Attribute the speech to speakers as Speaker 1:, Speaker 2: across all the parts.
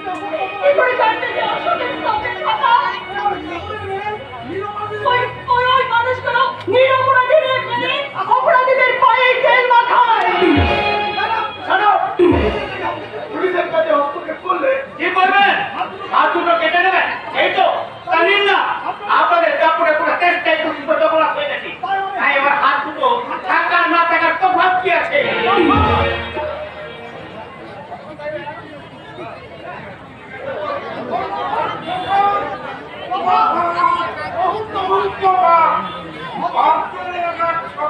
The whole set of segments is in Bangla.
Speaker 1: কি করে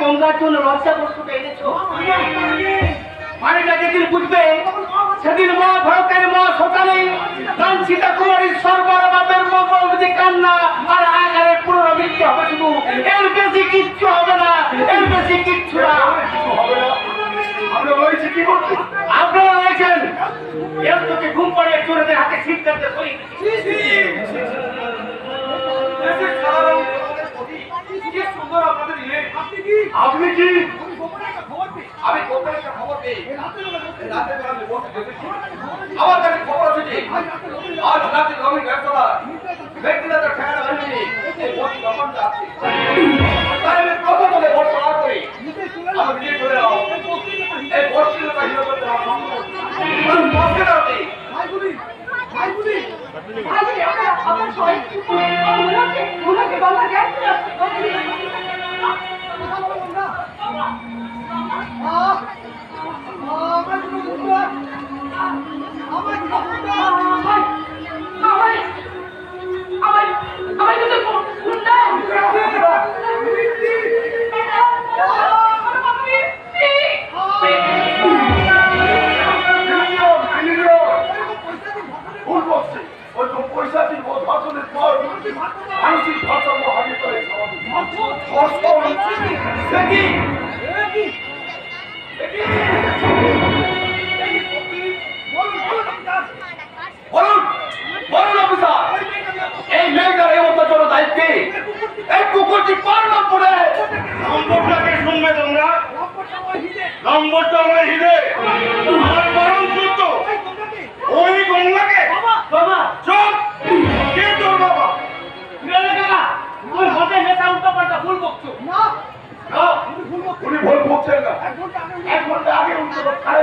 Speaker 2: গঙ্গার জন্য
Speaker 3: লজ্জা বস্তুটা এনেছো। মানেটা যেদিন বুঝবে সেদিন মা ভারতের মা সকালে গান সীতা কুমারীর সর্বর বাপের যে কান্না আর আকারে পুনরাবৃত্তি হবে শুধু। এর বেশি কিচ্ছু হবে না এর বেশি কিচ্ছু না। আপনারা রয়েছেন। এর তোকে ঘুম পাড়িয়ে চোরেদের হাতে ছিট করতে
Speaker 4: আপনি কি? আমি খবর। আমার কাছে খবর আছে। আজ রাতে আমি ব্যবসা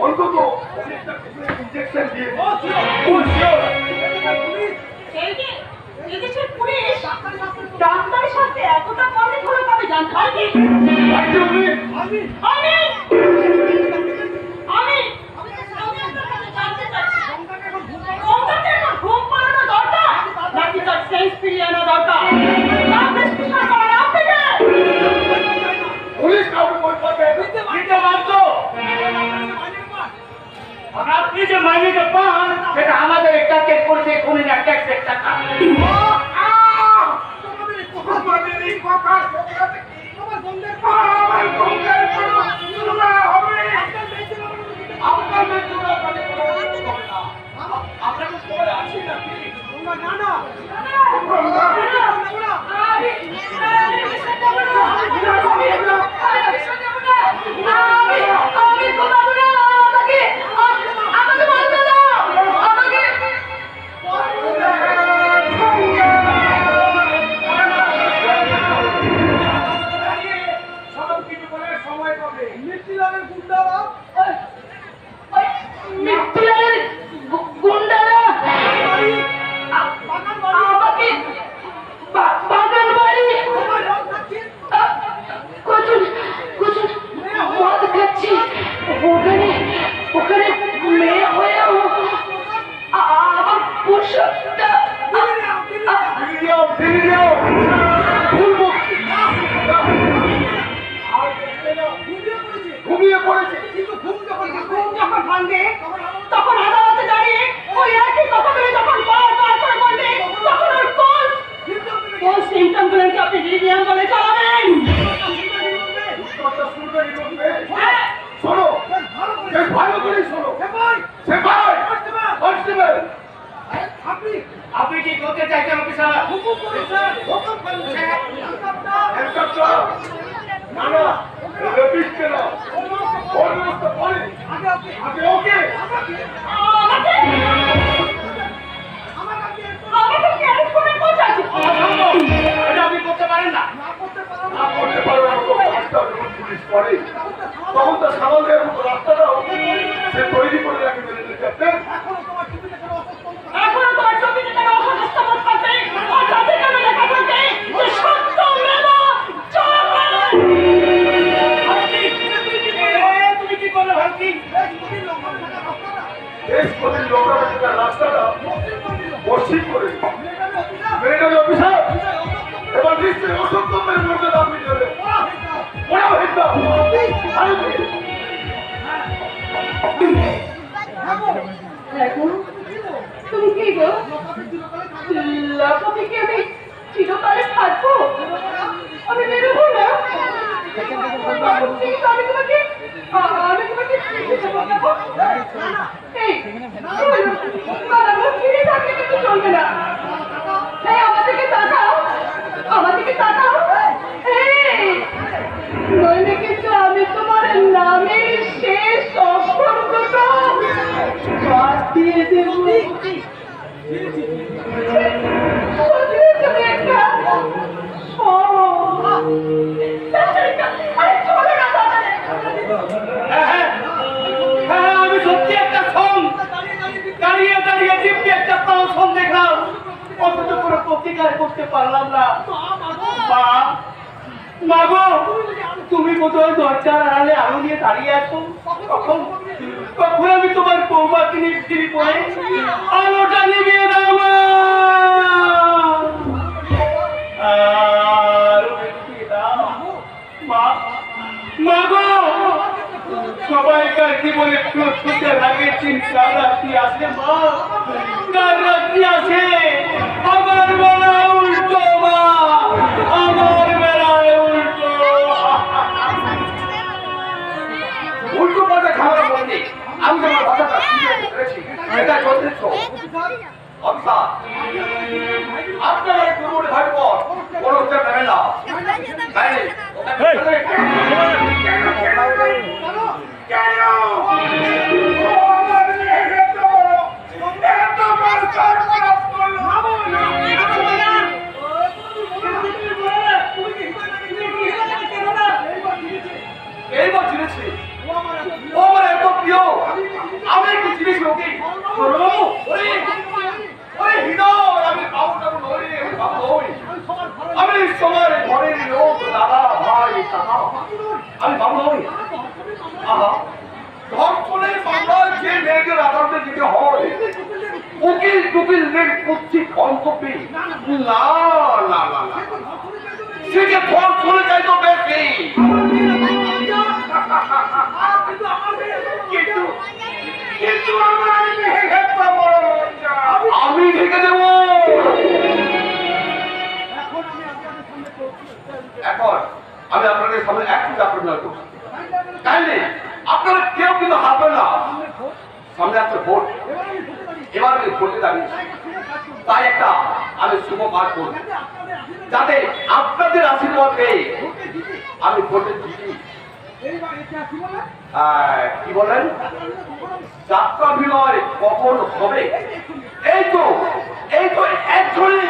Speaker 4: অন্তত ইঞ্জেকশন দিয়ে
Speaker 1: ডাক্তারের সাথে এতটা কমে ধরে পাবে জানতে পারি। আমি আমি আমি আপনি
Speaker 3: একটা সেটা করছে খুনি না ট্যাক্সের টাকা।
Speaker 1: Thank you. Yeah. দিয়ে
Speaker 3: আমি সত্যি একটা সং দাঁড়িয়ে দাঁড়িয়ে দিব্যি একটা দেখলাম অথচ কোনো প্রতিকার করতে পারলাম না মাগো তুমি কোথাও দরজার আড়ালে আলো নিয়ে দাঁড়িয়ে আছো? কখন? তখন আমি তোমার বৌমাকে নিয়ে ফিরে পড়ে? আলোটা নিবিয়ে দাও সবাইকার জীবনে প্রস্তুতের চিন্তা আছে, মা। কার রাত্রি আছে? আমার
Speaker 4: বলাও। আপনারা আমি বাংলা হই আহা। ধর্ষণের মামলায় যে মেয়েকে আদালতে দিতে হয়। উকিল টুকিল নেন করছি অন্তপি না না না সে যে ধর্ষণে যাই তো বেশি। করতে জানি। তাই একটা আমি শুভ কাজ করব। যাতে আপনাদের আশীর্বাদ পেয়ে আমি ভোটে জিতি। কি বলেন? যাত্রাভিনয় কখন হবে? এই তো এই তো একজনই